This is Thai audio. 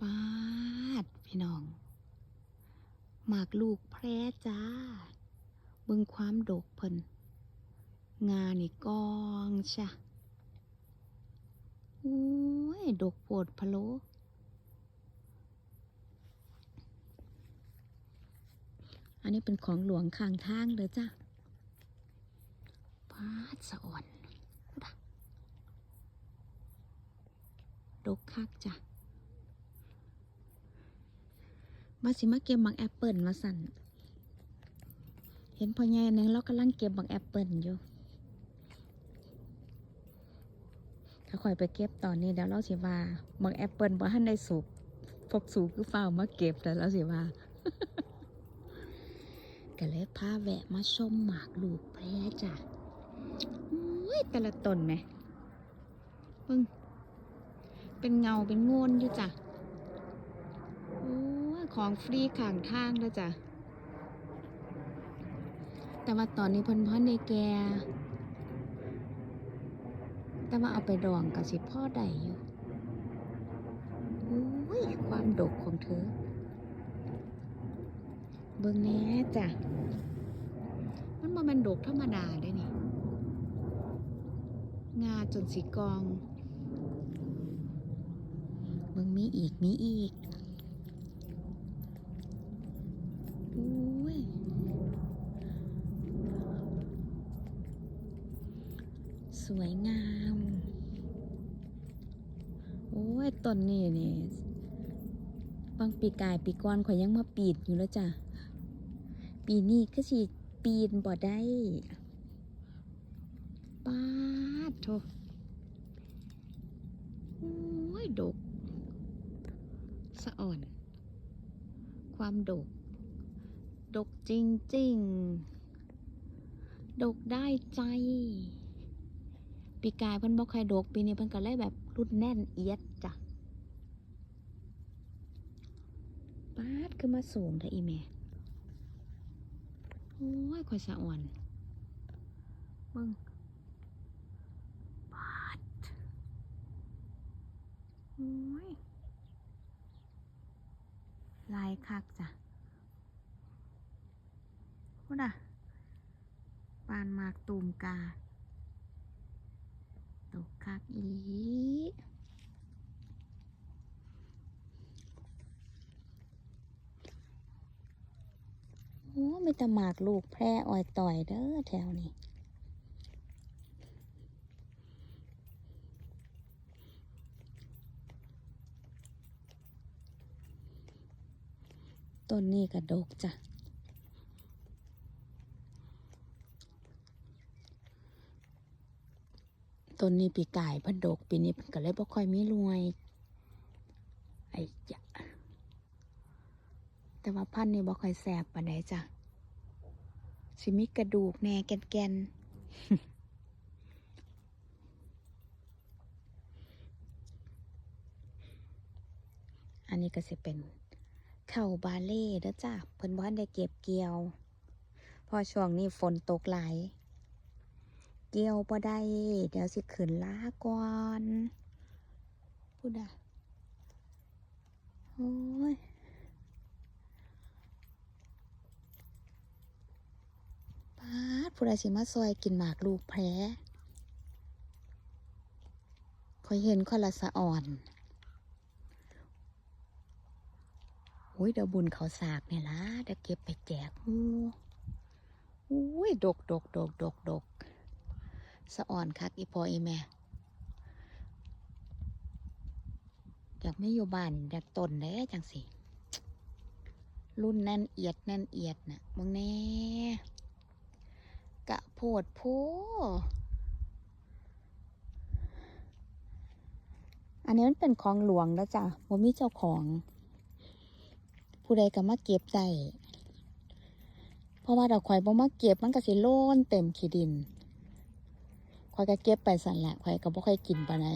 ปาดพี่น้องหมากลูกแพร่จ้า เบิ่งความดกเพิ่นงานี่กองชะโอ้ย ดกปวดพะโลอันนี้เป็นของหลวงข้างทางเลยจ้ะปาดสะอ่อนพูดอะดกคักจ้ะ มาสิมาเก็บบักแอปเปิลมาสั่น เห็นพ่อใหญ่หนึงเรากำลังเก็บบักแอปเปิลอยู่ ถ้าข่อยไปเก็บตอนนี้เดี๋ยวเราสิว่าบักแอปเปิลบ่ทันได้สุกพกสูกคือฝ้ามาเก็บแต่เราสิว่าก็เลยพาแวะมาชมหมากลูกแพร่จ้ะอุ้ยแต่ละตนไหมเพิ่งเป็นเงาเป็นโงนอยู่จ้ะ ของฟรีข้างทางแล้วจ้ะ แต่ว่าตอนนี้เพิ่นพ่อในแก แต่ว่าเอาไปดองกับสิพ่อใดอยู่โอ้ยความดกของเธอ เบิ่งแน่จ้ะ มันบ่มันดกธรรมดาได้นี่ งาจนสีกองเบิ่งมีอีก มีอีก อุ้ย สวยงาม โอ้ยต้นนี้นี่บางปีกายปีกอนข่อยยังมาปีดอยู่แล้วจ้ะ ปีนี้ก็สิปีนบ่ได้ปาดโถโอ้ยดก สะอ่อน ความดก ดกจริง ๆ ดกได้ใจ ปีกายเพิ่นบ่ใครดก ปีนี้เพิ่นก็เลยแบบรุดแน่นเอียดจ้ะปาดคือมาสูงแต่อีแม่โอ้ยข่อยสะอ่อนเบิ่งปาดโอ้ยลายคักจ้ะพูดอะปานมากตูมกา กคักอีหลีโอ้ไม่ต่หมากลูกแพร่อ้อยต่อยเด้อแถวนี้ต้นนี้กระดกจ้ะ ต้นนี้ปีกายเพันดกปีนี้เพิ่นก็เลยบ่ค่อยมีรวยไอ้ยะแต่ว่าพันนี้บ่ค่อยแสบปานใดจ้ะสิมีกระดูกแน่แกนๆอันนี้ก็สิเป็นเข้าบาเล่เด้อจ้ะเพิ่นบ่ทันได้เก็บเกี่ยว พอช่วงนี้ฝนตกหลาย เกี่ยวบ่ได้เดี๋ยวสิขึ้นล้าก่อนพูดอะโอ้ยปาดผู้ใดสิมาซอยกินหมากลูกแพ้คอยเห็นคนละสะอ่อนโอ้ยเดี๋ยวบุญเขาสากเนี่ยละเดี๋ยวเก็บไปแจกหมูอุ้ย ดกดกดกดกดก สะอ่อนคักอีพออีแม่ อยากไม่อยู่บ้านอยากตนได้จังสิ รุ่นแน่นเอียดแน่นเอียดน่ะมึงแน่กะโพดโพอันนี้มันเป็นของหลวงแล้วจ้ะบ่มีเจ้าของ ผู้ใดก็มาเก็บใจ เพราะว่าดอกข่อยบ่มาเก็บมันก็สิโล่นเต็มขี้ดิน อยก็เก็บไปสั่นแหละข่อยก็บ่ค่อยกินปานใด